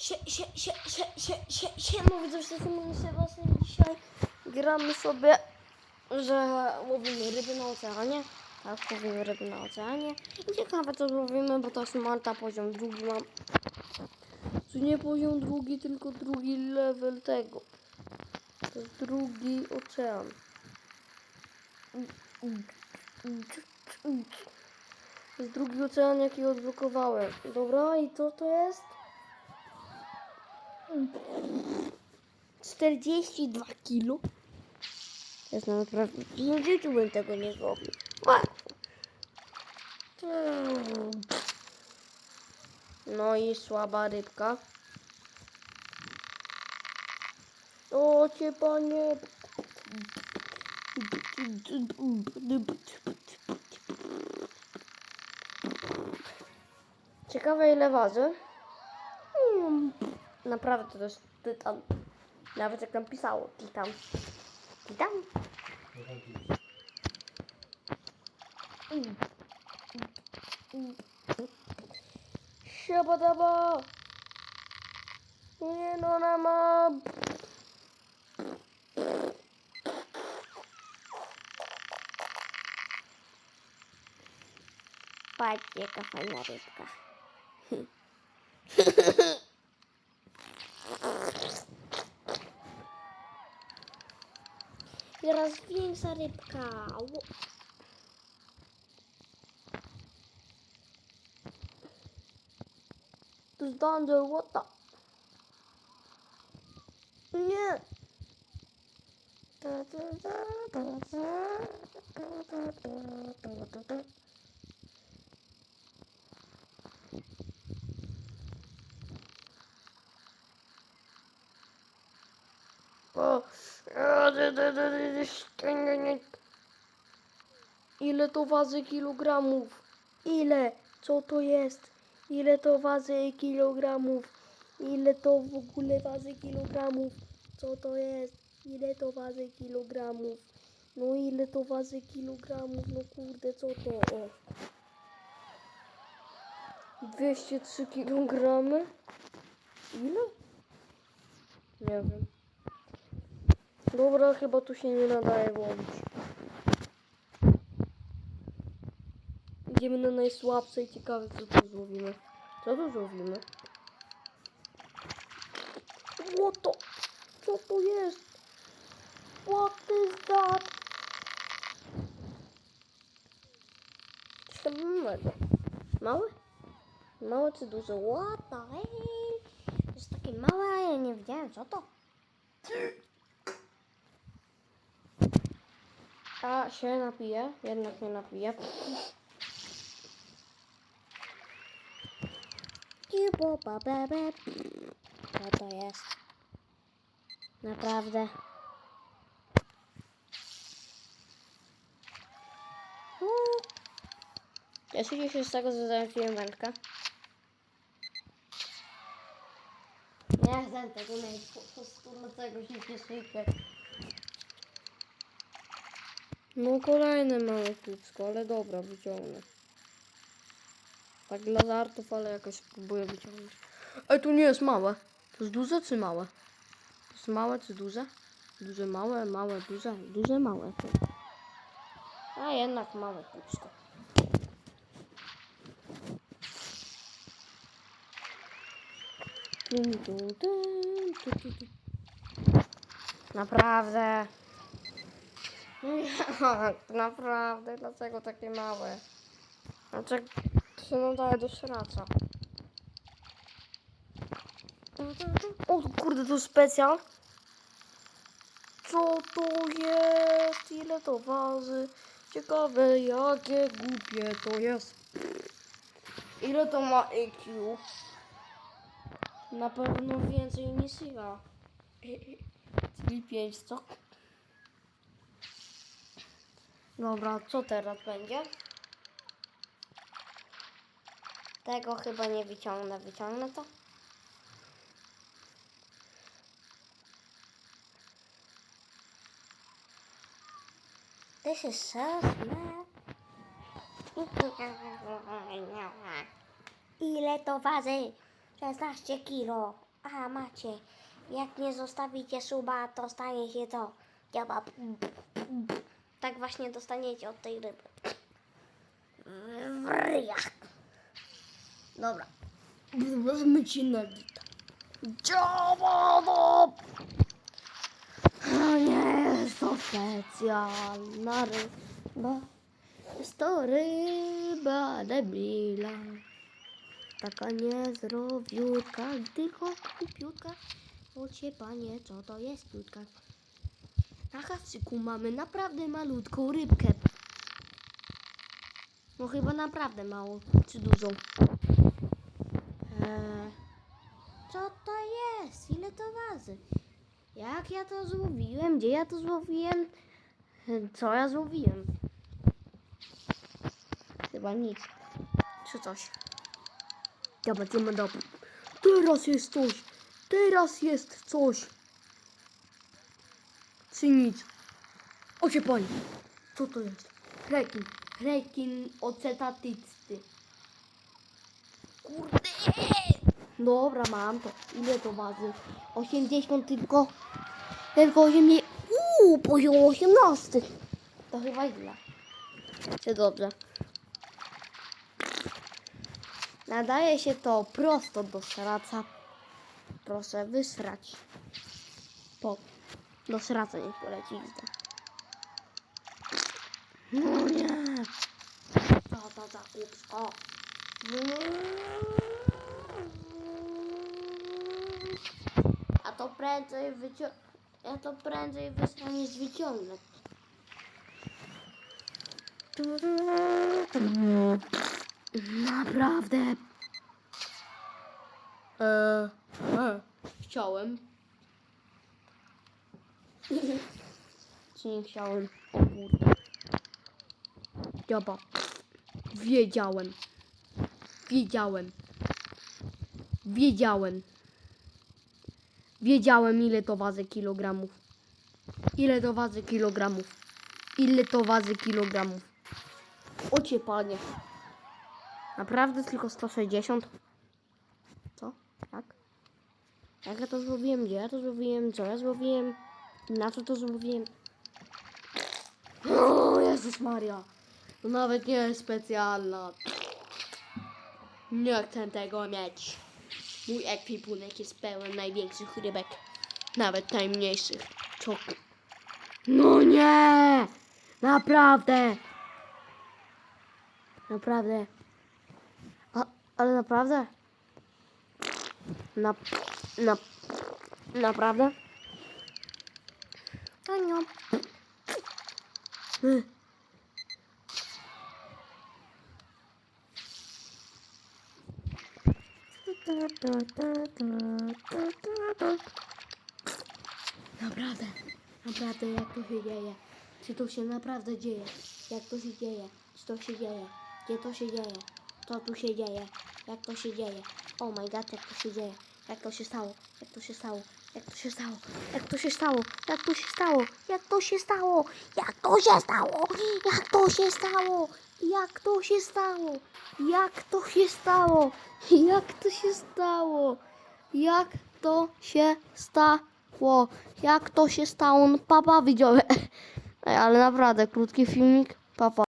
Sie, sie, sie, sie, sie, sie, sie, mówię do wszystkich, mówię Sebastian, dzisiaj gramy sobie, że łowimy ryby na oceanie. Tak, łowimy ryby na oceanie. I ciekawe co łowimy, bo to jest Malta, poziom drugi mam. To nie poziom drugi, tylko drugi level tego. To jest drugi ocean. To jest drugi ocean, jaki odblokowałem. Dobra, i co to jest? 42 kilo. Jest naprawdę. W życiu bym tego nie zrobił. No i słaba rybka. O cię panie. Ciekawe ile waży. Naprawdę to jest tytan. Nawet jak tam pisało, titan. Titan? Siabadaba! Nie no, ona ma... Patrzcie, jaka fajna rybka. Teraz większa rybka. Ło- To jest danger, what the? Nie. O, Ile to waży kilogramów? Ile? Co to jest? Ile to waży kilogramów? Ile to w ogóle waży kilogramów? Co to jest? Ile to waży kilogramów? No ile to waży kilogramów? No kurde, co to? O. 203 kilogramy? Ile? Nie wiem. Dobra, chyba tu się nie nadaje łowić. Idziemy na najsłabsze i ciekawe co tu złowimy. Co tu złowimy? What to? Co to jest? What is that? Coś tam małego. Małe? Małe czy duże? What the hell? To jest takie małe, a ja nie wiedziałem co to. A się napiję, jednak nie napiję. Co to jest? Naprawdę. Cieszycie się z tego, że załatwiłem wędkę? Nie chcę tego mieć, po prostu dlatego się cieszycie. No kolejne małe kubsko, ale dobra, wyciągnę. Tak dla żartów, ale jakoś próbuję wyciągnąć. Ej, tu nie jest małe. To jest duże czy małe? To jest małe czy duże? Duże, małe, małe, duże, duże, małe. A jednak małe tu. Naprawdę. Jak? Naprawdę? Dlaczego takie małe? To się nadaje do sraca? O kurde, to specjal. Co to jest? Ile to waży? Ciekawe, jakie głupie to jest. Ile to ma IQ? Na pewno więcej niż ja. Czyli 5, co? Dobra, co teraz będzie? Tego chyba nie wyciągnę. Wyciągnę to? This is so. Ile to waży? 16 kilo. A, macie. Jak nie zostawicie suba, to stanie się to. Działa. Tak właśnie dostaniecie od tej ryby. W ryjach. Dobra. Wezmę ci na gita. Działa! O nie, jest to specjalna ryba. Jest to ryba debila. Taka niezdrowiutka, tylko kupiutka. Ocie panie, co to jest piutka? Na haczyku mamy naprawdę malutką rybkę. No chyba naprawdę mało, czy dużą. Eee, co to jest? Ile to waży? Jak ja to złowiłem? Gdzie ja to złowiłem? E, Co ja złowiłem? Chyba nic. Czy coś. Dobra, idziemy do... Teraz jest coś! Teraz jest coś! Czy nic? Ocie pani! Co to jest? Rekin. Rekin ocetatycty. Kurde! Dobra, mam to. Ile to waży? 80 tylko. Tylko 80. Uuu, poziom 18. To chyba źle. Czy dobrze? Nadaje się to prosto do sraca. Proszę wysrać. Po. Do sraca niech poleci izda. No nie. Co to za kupsko? A to prędzej wycią... Ja to prędzej wysłam niż wyciągnę. Naprawdę. Eee, e, chciałem. Czy nie chciałem? O kurde. Dobra. Wiedziałem. Wiedziałem. Wiedziałem. Wiedziałem ile to waży kilogramów. Ile to waży kilogramów. Ile to waży kilogramów. Ocie panie. Naprawdę tylko 160? Co? Jak? Jak ja to zrobiłem? Gdzie ja to zrobiłem? Co ja zrobiłem? Na co to zrobiłem? O Jezus Maria. To nawet nie jest specjalna. Nie chcę tego mieć. Mój ekwipunek jest pełen największych rybek. Nawet najmniejszych. Czok. No nie! Naprawdę! Naprawdę. A, ale naprawdę? Na, na, naprawdę? Tanio. Y. Naprawdę, naprawdę jak to się dzieje? Czy to się naprawdę dzieje? Jak to się dzieje? Czy to się dzieje? Gdzie to się dzieje? Co tu się dzieje? Jak to się dzieje? Oh my god, jak to się dzieje? Jak to się stało? Jak to się stało? Jak to się stało? Jak to się stało? Jak to się stało? Jak to się stało? Jak to się stało? Jak to się stało? Jak to się stało? Jak to się stało? Jak to się stało? Jak to się stało? Jak to się stało? No papa widziałem. Ale naprawdę krótki filmik. Papa.